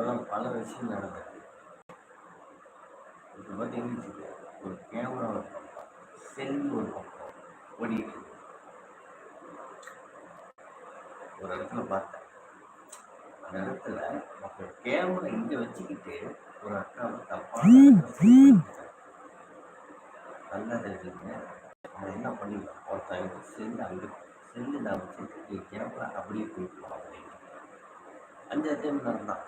இப்போல்லாம் பல விஷயம் நடக்குது. இப்போ பார்த்தீங்கன்னு ஒரு கேமரா ஒரு பக்கம் செல் ஒரு பக்கம் ஓடிட்டு ஒரு இடத்துல பார்த்தேன். அந்த இடத்துல மக்கள் கேமரா இங்கே வச்சுக்கிட்டு ஒரு அக்காவை தப்பான நல்லா தெரிஞ்சுங்க அவன் என்ன பண்ணிருக்கான் ஒருத்தன் செல்லு அங்கே செல்லு நான் வச்சுட்டு கேமரா அப்படியே போயிட்டு அப்படின்னு அஞ்சாவது டைம் நடந்தான்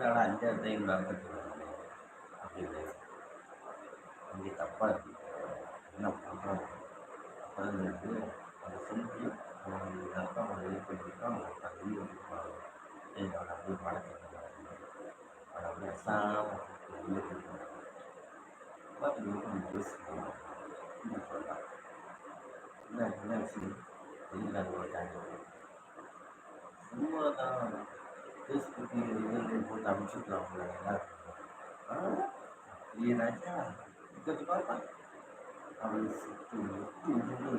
என்னடா அஞ்சாவது டைம் நடந்துட்டு அப்படின்னு அங்கே தப்பாக இருக்கு என்ன பண்ணுறோம் அப்புறம் வந்து அந்த செல்ஃபி அவன் அக்கா அவன் இது பண்ணியிருக்கான் அவன் வீடியோ எடுப்பாங்க அவன் அப்படியே படத்தை அவன் அப்படியே அசாம உள்ளே போயிட்டான் பார்த்து நம்ம பேசுகிறோம் என்ன சொல்லலாம் என்ன என்ன விஷயம் தெரியல ஒரு டைம் சும்மா தான் ஃபேஸ்புக்கு இதில் போட்டு அனுப்பிச்சுக்கலாம் எல்லாருக்கும் ஏன்னாச்சா இதை பார்த்தா அவன் சுற்றி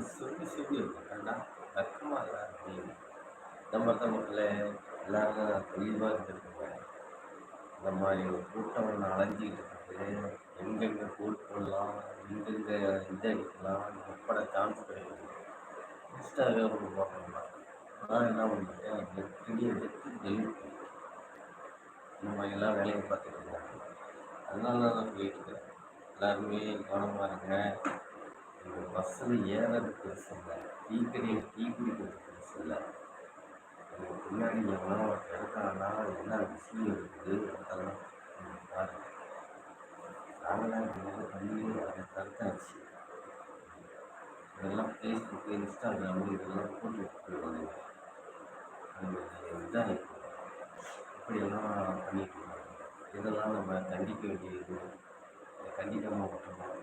சொல்லி சொல்லி இருக்காண்டா வெக்கமாக இல்லை அப்படின்னு நம்ம தமிழில் எல்லாரும் தெளிவாக இருந்திருக்காங்க இந்த மாதிரி ஒரு கூட்டம் ஒன்று அலைஞ்சிக்கிட்டு இருக்குது எங்கெங்கே போட் போடலாம் எங்கெங்கே இது அடிக்கலாம் எப்பட சான்ஸ் கிடைக்குது இன்ஸ்டாகிராம் பார்க்கணும்னா நான் என்ன பண்ணுறேன் நெட்டிலே எடுத்து டெலிட் நம்ம இந்த மாதிரிலாம் வேலையை பார்த்துட்டு இருந்தாங்க அதனால தான் நான் சொல்லிட்டு எல்லாருமே கவனமாக இருங்க. இந்த பஸ்ஸில் ஏறது பெருசு இல்லை. டீ கடையில் டீ குடிக்கிறது பெருசு இல்லை. பின்னாடி எவ்வளோ ஒருத்தன் என்ன விஷயம் இருக்குது அதெல்லாம் கொஞ்சம் பாருங்க. நாங்களாம் பண்ணி அதை தடுத்தாச்சு இதெல்லாம் ஃபேஸ்புக்கு இன்ஸ்டாகிராமு இதெல்லாம் போட்டு போயிடுவாங்க. இதாக இப்படியெல்லாம் பண்ணிட்டு இதெல்லாம் நம்ம கண்டிக்க வேண்டியது இதை கண்டிக்காமல் விட்டுறோம்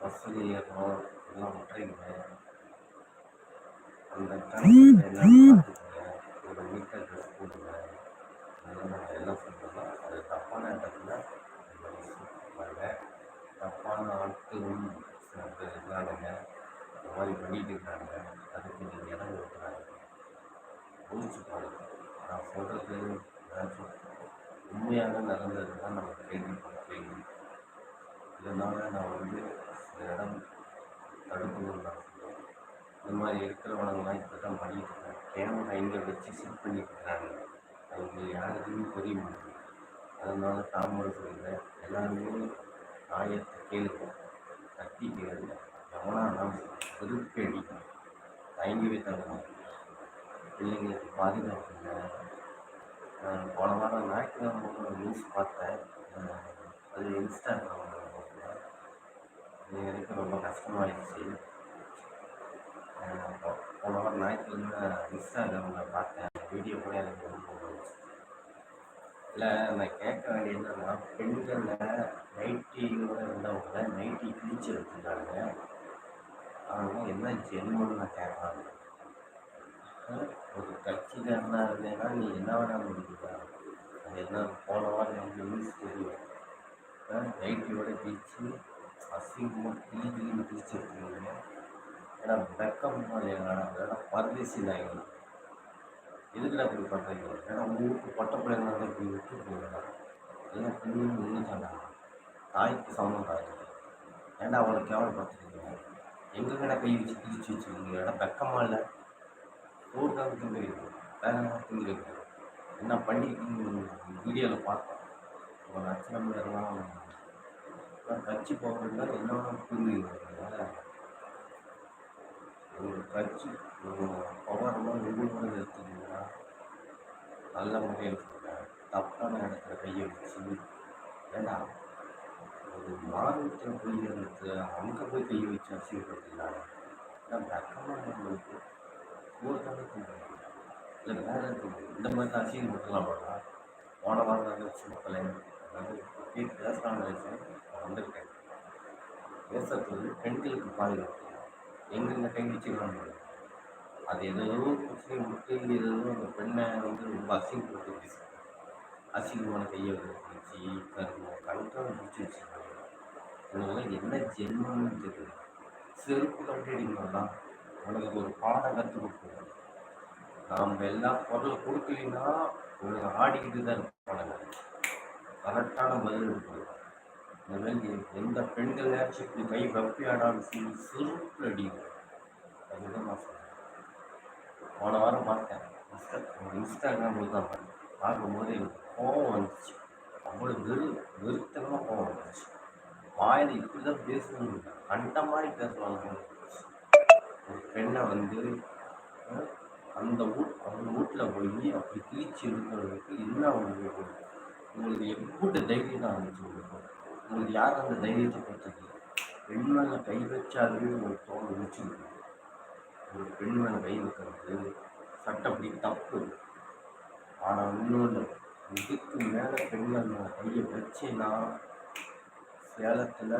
பஸ்ஸில் ஏறுறோம் எல்லாம் விட்டுறீங்க. அந்த கணக்கு பார்த்துக்கோங்க. ஒரு நீட்டாக ட்ரெஸ் போடுங்க. அதெல்லாம் நம்ம எல்லாம் சொல்கிறோம் அது தப்பான இடத்துல பாருங்க தப்பான ஆட்களும் சில பேர் இருக்கிறானுங்க இந்த மாதிரி பண்ணிட்டு இருக்காங்க. அதுக்கு நீங்கள் இடம் கொடுக்குறாங்க யோசிச்சு பாருங்க நான் சொல்கிறது ஏதாச்சும் உண்மையாக நடந்தது தான் நம்ம கேள்வி கேள்வி இதனால் நான் வந்து சில இடம் தடுக்கணும்னு நான் சொல்லுவேன் இந்த மாதிரி இருக்கிறவனங்களாம் இப்போ தான் பண்ணிட்டு இருக்காங்க. கேமரா இங்கே வச்சு செட் பண்ணிட்டு அவங்க யாருக்குமே புரிய மாட்டாங்க அதனால தாமரை சொல்கிறேன் எல்லாருமே ஆயத்தை கேளுங்க. கத்தி கேளுங்க. எவனா நாம் அடிக்கணும் தயங்கவே தரணும் பிள்ளைங்களுக்கு பாதுகாப்பு இல்லை. போன வாரம் ஞாயிற்றுக்கிழமை ஒரு நியூஸ் பார்த்தேன். அது இன்ஸ்டாகிராமில் இது எனக்கு ரொம்ப கஷ்டமாயிடுச்சு. போன வாரம் ஞாயிற்றுக்கிழமை இன்ஸ்டாகிராமில் பார்த்தேன். வீடியோ கூட எனக்கு ரொம்ப பிடிச்சி இல்லை நான் கேட்க வேண்டியது என்னன்னா பெண்களில் நைட்டியோட இருந்தவங்க நைட்டி கிழிச்சு எடுத்துட்டாங்க அவங்க என்ன ஜென்மன்னு நான் கேட்குறாங்க கட்சிக்காரனா இல்லைன்னா நீ என்ன வேணாலும் முடிக்கலாம் அது என்ன போன வாரம் எனக்கு நியூஸ் தெரியும் நைட்டியோட பிரித்து அசிங்கமாக டிவியும் கிளின்னு கிழிச்சு ஏன்னா வெக்கம் இல்லையா அதெல்லாம் பரதேசி நாய்கள் எதுக்குல இப்படி பண்ணுறீங்க ஏன்னா ஊருக்கு பட்ட பிள்ளைங்க வந்து இப்படி விட்டு போயிடலாம் எல்லாம் ஒன்று சொன்னாங்க? தாய்க்கு சமம் தாய் ஏன்டா அவளை கேவலப்படுத்துறீங்க எங்கெங்கடா கை வச்சு பிரித்து வச்சுருக்கீங்க? ஏன்னா வெக்கமாக இல்லை. ஊருக்காக திங்குறீங்க வேற என்ன திங்குறீங்க என்ன பண்ணி வீடியோவில் பார்த்தோம். ஒரு லட்சணம் எல்லாம் எல்லாம் கட்சி போகிறதுல என்னோட புரியுங்க ஒரு கட்சி பவர்லாம் ஒழுங்காக எடுத்துக்கிட்டா நல்ல முறையில் தப்பான இடத்துல கையை வச்சு ஏன்னா ஒரு மாநிலத்தில் போய் இருந்து அங்கே போய் கையை வச்சு அசிங்கப்படுத்தினாங்க ஏன்னா வெக்கமாக நம்மளுக்கு இல்லை வேற இந்த மாதிரி தான் அசிங்கப்படுத்தலாம் போடா போன வாரம் தான் வச்சு மக்களை அதாவது பேசலாம்னு நினைச்சேன் வந்திருக்கேன் பேசுறது வந்து பெண்களுக்கு பாதுகாப்பு எங்கெங்க கை அது ஏதோ பிரச்சனை விட்டு ஏதோ அந்த பெண்ணை வந்து ரொம்ப அசிங்கப்படுத்தி பேசுறாங்க அசிங்கமான கையை வச்சு கருமம் கண்ட்ரோல் முடிச்சு வச்சுருக்காங்க இவங்கெல்லாம் என்ன ஜென்மம்னு தெரியல செருப்பு கண்டிடிங்கலாம் உனக்கு ஒரு பாடம் கற்றுக் கொடுக்கணும். நாம் எல்லாம் பொருள் கொடுக்கலைன்னா உனக்கு ஆடிக்கிட்டு தான் இருப்பானுங்க கரெக்டான பதில் இருக்குது இந்த மாதிரி எந்த பெண்களாச்சும் இப்படி கை வெப்பையாடாலும் சொல்லி சுருட்டு அடிக்கும் அதுதான் நான் சொல்கிறேன் போன வாரம் பார்த்தேன். இன்ஸ்டா இன்ஸ்டாகிராமில் தான் பார்த்தேன். பார்க்கும்போது எனக்கு கோவம் வந்துச்சு. அவ்வளோ வெறு வெறுத்தனமாக கோவம் வந்துச்சு. வாயில் இப்படி தான் பேசணும் கண்ட மாதிரி பேசுவாங்க பெண்ணை வந்து அந்த வீட் அவங்க வீட்டில் போய் அப்படி கிழிச்சு இருக்கிறதுக்கு என்ன உங்களுக்கு உங்களுக்கு எப்படி தைரியம் தான் வந்துச்சு உங்களுக்கு உங்களுக்கு யார் அந்த தைரியத்தை கொடுத்தது பெண் மேலே கை வச்சாலுமே உங்களுக்கு தோணு முடிச்சுருக்கு ஒரு பெண் மேலே கை வைக்கிறது சட்டப்படி தப்பு. ஆனால் இன்னொன்று இதுக்கு மேலே பெண்கள் மேலே கையை வச்சேன்னா சேலத்தில்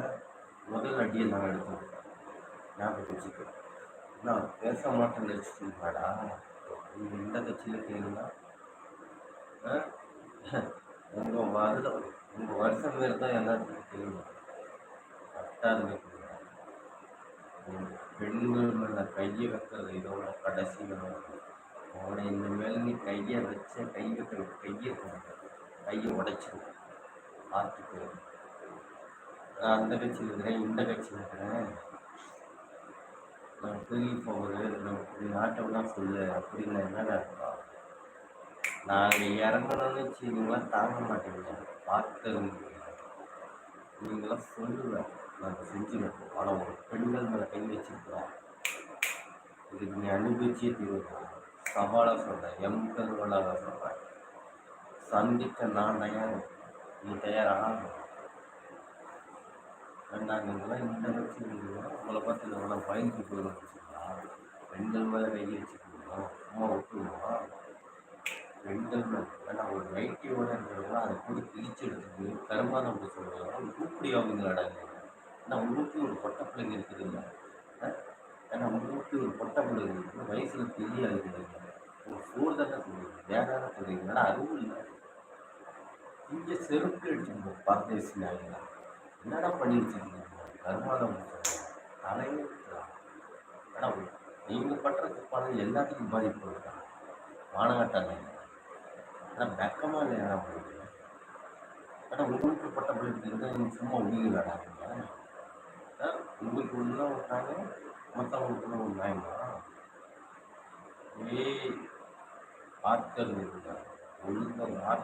முதல் அடியை நான் எடுத்தேன். ஞாபகம் வச்சுக்கிறேன் நான் பேச மாட்டேன்னு வச்சுருக்கீங்களாடா நீங்கள் இந்த கட்சியில் கேளுங்க. உங்கள் வருடம் உங்கள் வருஷம் பேர் தான் எல்லாத்துக்கும் கேளுங்க. கரெக்டாக பெண்கள் மேலே கையை வைக்கிறது இதோட கடைசி அவனை அவனை இனிமேல் நீ கையை வச்ச கை வைக்கிற கையை கையை உடைச்சிடும் பார்த்துக்கு. நான் அந்த கட்சியில் இருக்கிறேன் இந்த கட்சியில் இருக்கிறேன். நான் தூங்கி போகுது நீ ஆட்டம்லாம் சொல்லு அப்படின்னு என்னடா நான் நாங்கள் இறங்கணும்னு வச்சுக்கிங்களா தாங்க மாட்டீங்க பார்த்து நீங்களாம் சொல்லுவேன் நாங்கள் செஞ்சுவேன் ஆனால் ஒரு பெண்கள் மேலே கை வச்சுருக்கேன் இதுக்கு நீ அனுபவிச்சே தீர்வு சவாலாக சொல்கிறேன் எம் கருவலாக சொல்கிறேன் சந்திக்க நான் தயார். நீ தயாராக வேண்டாங்கலாம் இந்த கட்சி உங்களை பார்த்து இதெல்லாம் பயந்து போயிருந்துச்சுங்களா பெண்கள் மேலே கை வச்சுக்கணுமா சும்மா விட்டுருமா பெண்கள் மேலே. ஏன்னா ஒரு நைட்டியோட இருக்கிறவங்களாம் அதை கூட கிழிச்சு எடுத்துட்டு கருமானம் அப்படி சொல்கிறாங்க உருப்படி ஆகுங்களாடா ஏன்னா உங்களுக்கு ஒரு பொட்ட பிள்ளைங்க இருக்குது இல்லை ஏன்னா உங்களுக்கு ஒரு பொட்ட பிள்ளைங்க இருக்குது வயசில் பெரிய ஆகுது ஒரு சோறு தானே சொல்லுவீங்க வேற யாரை ஏன்னா அறிவு இல்லை. இங்கே செருப்பு அடிச்சுக்கோ பரதேசி நாயங்களா என்னடா பண்ணிருக்கீங்க? வச்சிருக்கீங்க தலையே கடவுள் ஏன்னா நீங்கள் பட்டுற துப்பாலும் எல்லாத்துக்கும் பாதிப்பு இருக்காங்க மானகட்டாங்க ஆனால் வெக்கமாக இல்லை என்ன பண்ணுறீங்க ஏன்னா உங்களுக்கு பட்ட பிள்ளைக்கு இருந்தால் நீங்கள் சும்மா உயிர் விளையாடாதீங்க ஆ, உங்களுக்கு உள்ள விட்டாங்க மற்றவங்களுக்கு ஒரு நியாயமா ஒரே ஆட்கள் இருந்தாங்க ஒழுங்காக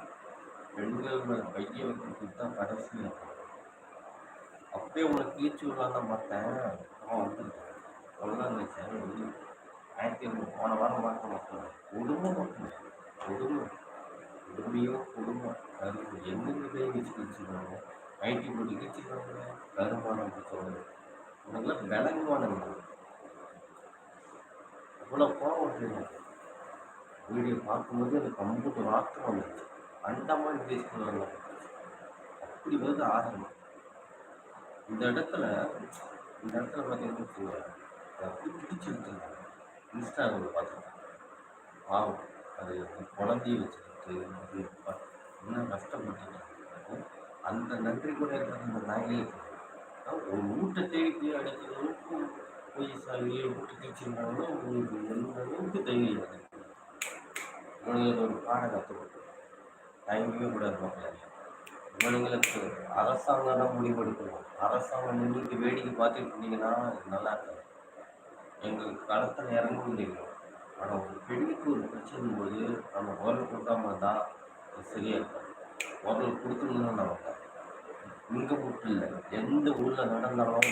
பெண்கள் மேலே கையை வைக்கிறதுக்கு தான் கடைசி அப்படியே உங்களை கீழ்ச்சி விடலாம் தான் பார்த்தேன். அவன் வந்து அவ்வளோதான் நினைச்சேன் ஆயிரத்தி ஐநூறு போன வாரம் பார்க்க மாட்டேன் குடும்பம் மட்டும். குடும்பம் குடும்பியோ குடும்பம் அது எந்தெந்த கை வச்சு கிழிச்சிருக்காங்க? ஐடி போட்டு கிழிச்சிருக்காங்க கருமானம் பிடிச்சவங்க உனக்கெல்லாம் விளங்குவானுங்க அவ்வளோ கோவம் வருது வீடியோ பார்க்கும்போது எனக்கு கம்ப்யூட்டர் ஆக்கம் வந்துச்சு அந்த மாதிரி அப்படி வருது ஆரம்பம் இந்த இடத்துல இந்த இடத்துல பார்த்தீங்கன்னு வச்சுக்கோங்க. பிடிச்சி வச்சுருக்காங்க இன்ஸ்டாகிராமில் பார்த்துருக்கேன் பாவம் அது குழந்தைய வச்சுக்கிட்டு அது என்ன கஷ்டப்பட்டுருக்காங்க அந்த நன்றி கூட இருக்கிற அந்த நாயே ஒரு வீட்டை தேடி போய் அளவுக்கு போய் சாவியை வீட்டு கிழிச்சிருந்தாங்கன்னா உங்களுக்கு எந்த அளவுக்கு தைரியம் இருக்குது உங்களுக்கு ஒரு பாடம் கற்றுக்கணும் தயங்கவே கூடாது மக்களே இவனுங்களுக்கு அரசாங்கம் தான் முடிவெடுக்கணும் அரசாங்கம் நின்றுட்டு வேடிக்கை பார்த்துட்டு இருந்தீங்கன்னா நல்லா இருக்காது. எங்களுக்கு களத்தில் இறங்க முடியல ஆனால் ஒரு பெண்ணுக்கு ஒரு பிரச்சனை போது நம்ம குரல் கொடுக்காம இருந்தால் சரியாக இருக்கும் குரல் கொடுத்துருந்தோம் நமக்கு இங்கே மட்டும் இல்லை எந்த ஊரில் நடந்தாலும்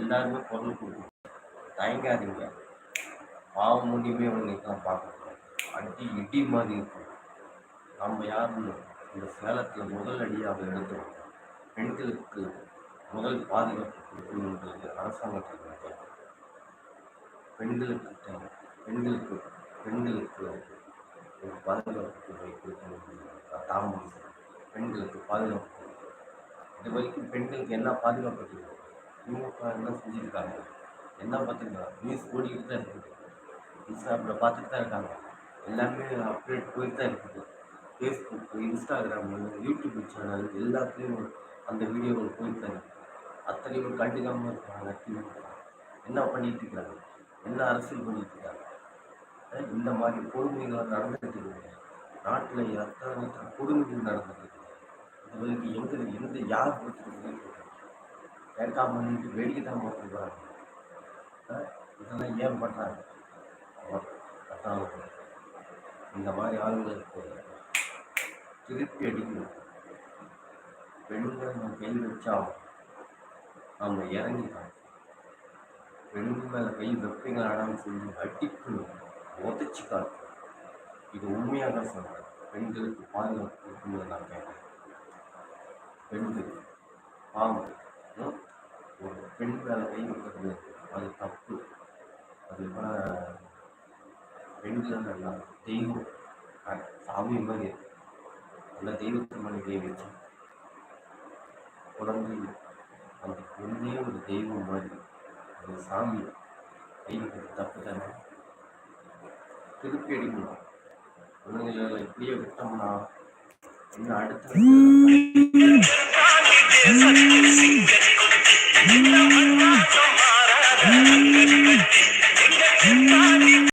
எல்லாருமே குரல் கொடுக்கணும். தயங்காதீங்க. பாவம் முடியுமே அவங்களுக்கெல்லாம் பார்க்கணும் அடி இடி மாதிரி இருக்கும். நம்ம யாருன்னு இந்த சேலத்தில் முதல் அடியாக எடுத்தோம் பெண்களுக்கு முதல் பாதுகாப்பு கொடுக்கணுன்றது அரசாங்கத்துக்கு பெண்களுக்கு பெண்களுக்கு பெண்களுக்கு ஒரு பாதுகாப்பு துறை கொடுக்கணும் பெண்களுக்கு பாதுகாப்பு இது வரைக்கும் பெண்களுக்கு என்ன பாதுகாப்பு திமுக என்ன செஞ்சுருக்காங்க? என்ன பார்த்துருக்காங்க? நியூஸ் ஓடிக்கிட்டு தான் இருக்குது. இன்ஸ்டாகிராமில் பார்த்துட்டு தான் இருக்காங்க. எல்லாமே அப்டேட் போயிட்டு தான் இருக்குது. ஃபேஸ்புக் இன்ஸ்டாகிராமு யூடியூப் சேனல் எல்லாத்துலேயும் அந்த வீடியோகள் போயிட்டு தான் அத்தனையும் கண்டுக்காமல் இருக்காங்க திமுக என்ன பண்ணிட்டு இருக்காங்க? என்ன அரசியல் பண்ணிட்டு இருக்காங்க? இந்த மாதிரி கொடுமைகள் நடந்துட்டு இருக்கு. நாட்டில் எத்தனை கொடுமைகள் நடந்துட்டு இருக்கு. இவருக்கு எங்க எந்த யார் கொடுத்துருக்கு கேட்காம பண்ணிட்டு வேடிக்கை தான் போட்டுருக்குறாங்க இதெல்லாம் ஏன் பண்ணுறாங்க இந்த மாதிரி ஆளுங்களுக்கு திருப்பி அடிக்கணும் பெண்களை நம்ம கை வச்சா அவங்க இறங்கிட்டாங்க பெண்கள் மேலே கை வைப்பீங்களாடான்னு சொல்லி அடிக்கணும் உதச்சி காட்டும். இது உண்மையாக தான் சொல்கிறேன் பெண்களுக்கு பாதுகாப்பு இருக்கும்போது நான் கேட்டேன் பெண்கள் பாவம் ஒரு பெண் மேலே கை வைக்கிறது அது தப்பு. அது பெண்கள் எல்லாம் தெய்வம். சாமி மாதிரி இருக்கு. உள்ள தெய்வத்தின் மனைவியை வச்சு குழந்தை அந்த பொண்ணே ஒரு தெய்வம் மாதிரி. அந்த சாமி தெய்வத்துக்கு தப்பு தானே திருப்பி அடிக்கணும். குழந்தைகளை இப்படியே விட்டோம்னா இன்னும் அடுத்த